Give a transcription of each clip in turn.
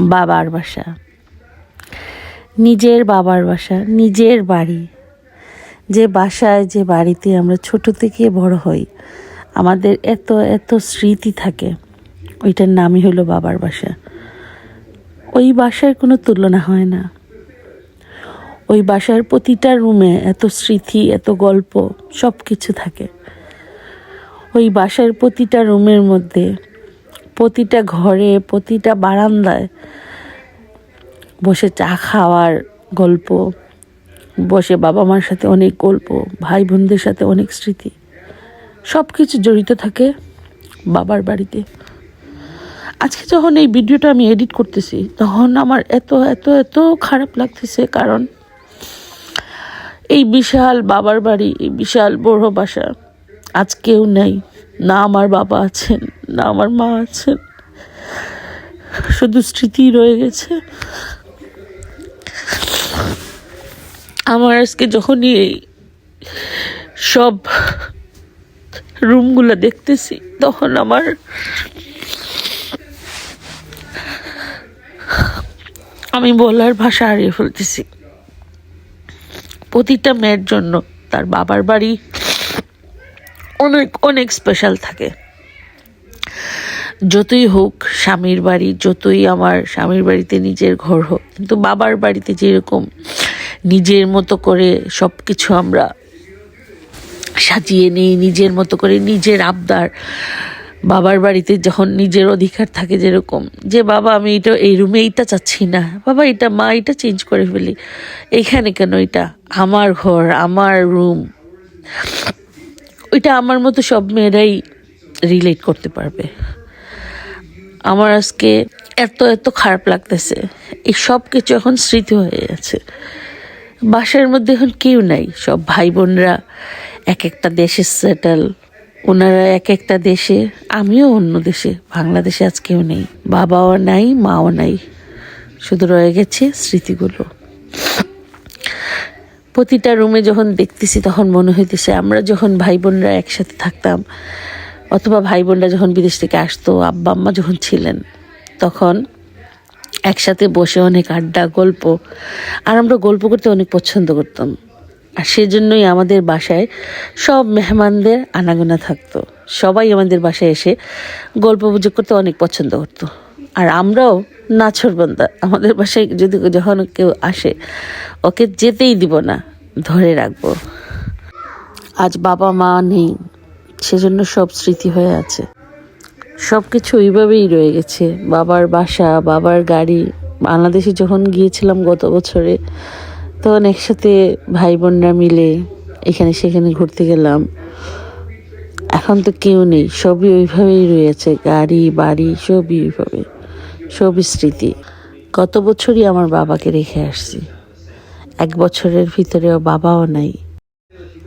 বাবার বাসা। নিজের বাবার বাসা, নিজের বাড়ি। যে বাসায়, যে বাড়িতে আমরা ছোট থেকে বড় হই, আমাদের এত এত স্মৃতি থাকে। ওইটার নামই হলো বাবার বাসা। ওই বাসার কোনো তুলনা হয় না। ওই বাসার প্রতিটা রুমে এত স্মৃতি, এত গল্প সব কিছু থাকে। ওই বাসার প্রতিটা রুমের মধ্যে প্রতিটা ঘরে, প্রতিটা বারান্দায় বসে চা খাওয়ার গল্প, বসে বাবা মার সাথে অনেক গল্প, ভাই বোনদের সাথে অনেক স্মৃতি। সব কিছু জড়িত থাকে বাবার বাড়িতে। আজকে যখন এই ভিডিওটা আমি এডিট করতেছি, তখন আমার এত এত এত খারাপ লাগতেছে কারণ এই বিশাল বাবার বাড়ি, এই বিশাল বড় বাসা, আজ কেউ নেই, না আমার বাবা আছেন। না, আমার মা আছেন। শুধু স্মৃতি রয়ে গেছে। আমার আজকে যখনই এই সব রুমগুলো দেখতেছি, তখন আমার আমি বলার ভাষা হারিয়ে ফেলতেছি। প্রতিটা মেয়ের জন্য তার বাবার বাড়ি অনেক অনেক স্পেশাল থাকে। যতই হোক স্বামীর বাড়ি, যতই আমার স্বামীর বাড়িতে নিজের ঘর হোক, কিন্তু বাবার বাড়িতে যেরকম নিজের মতো করে সব কিছু আমরা সাজিয়ে নিই, নিজের মতো করে নিজের আবদার, বাবার বাড়িতে যখন নিজের অধিকার থাকে যেরকম, যে বাবা আমি এটা এই রুমে এইটা চাচ্ছি না, বাবা এটা মা এটা চেঞ্জ করে ফেলি, এইখানে কেন এটা? আমার ঘর, আমার রুম ওইটা আমার মতো সব মেয়েরাই রিলেট করতে পারবে। আমার আজকে এত এত খারাপ লাগতেছে। এই সব কিছু এখন স্মৃতি হয়ে গেছে। বাসার মধ্যে এখন কেউ নাই। সব ভাই বোনরা এক একটা দেশে সেটেল ওনারা এক একটা দেশে, আমিও অন্য দেশে। বাংলাদেশে আজ কেউ নেই। বাবাও নাই, মাও নাই। শুধু রয়ে গেছে স্মৃতিগুলো। প্রতিটা রুমে যখন দেখতেছি, তখন মনে হইতেছে, আমরা যখন ভাই বোনরা একসাথে থাকতাম অথবা ভাই বোনরা যখন বিদেশ থেকে আসতো, আব্বা আম্মা যখন ছিলেন, তখন একসাথে বসে অনেক আড্ডা, গল্প, আর আমরা গল্প করতে অনেক পছন্দ করতাম। আর সেজন্যই আমাদের বাসায় সব মেহমানদের আনাগোনা থাকতো। সবাই আমাদের বাসায় এসে গল্প গুজব করতে অনেক পছন্দ করতো। আর আমরাও নাছরবন্দা আমাদের বাসায় যদি যখন কেউ আসে, ওকে যেতেই দিব না, ধরে রাখব। আজ বাবা মা নেই। সেজন্য সব স্মৃতি হয়ে আছে। সব কিছু ওইভাবেই রয়ে গেছে। বাবার বাসা, বাবার গাড়ি। বাংলাদেশে যখন গিয়েছিলাম গত বছরে, তখন একসাথে ভাই বোনরা মিলে এখানে সেখানে ঘুরতে গেলাম। এখন তো কেউ নেই, সবই ওইভাবেই রয়েছে গাড়ি, বাড়ি, সবই ওইভাবে, সবই স্মৃতি। গত বছরই আমার বাবাকে রেখে আসছি। এক বছরের ভিতরেও বাবাও নাই।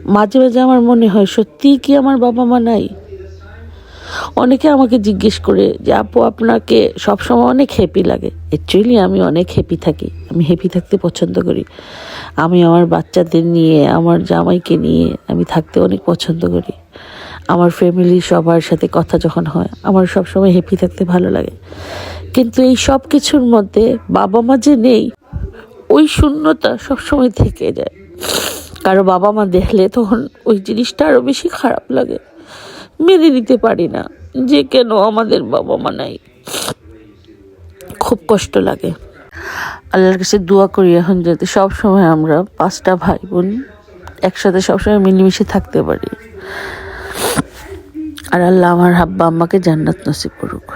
মাঝে মাঝে আমার মনে হয় সত্যিই কি আমার বাবা মা নাই? অনেকে আমাকে জিজ্ঞেস করে যে, আপু, আপনাকে সবসময় অনেক হ্যাপি লাগে? অ্যাকচুয়ালি আমি অনেক হ্যাপি থাকি। আমি হ্যাপি থাকতে পছন্দ করি। আমি আমার বাচ্চাদের নিয়ে, আমার জামাইকে নিয়ে আমি থাকতে অনেক পছন্দ করি। আমার ফ্যামিলি সবার সাথে কথা যখন হয়, আমার সবসময় হ্যাপি থাকতে ভালো লাগে। কিন্তু এই সব কিছুর মধ্যে বাবা মা যে নেই, ওই শূন্যতা সবসময় থেকে যায়। কারও বাবা মা দেখলে তখন ওই জিনিসটা আরও বেশি খারাপ লাগে। মেনে নিতে পারি না যে কেন আমাদের বাবা মা নাই। খুব কষ্ট লাগে। আল্লাহর কাছে দোয়া করি এখন যাতে সব সময় আমরা পাঁচটা ভাই বোন একসাথে সবসময় মিলেমিশে থাকতে পারি। আর আল্লাহ আমার হাব্বা আম্মাকে জান্নাত নসিব করুক।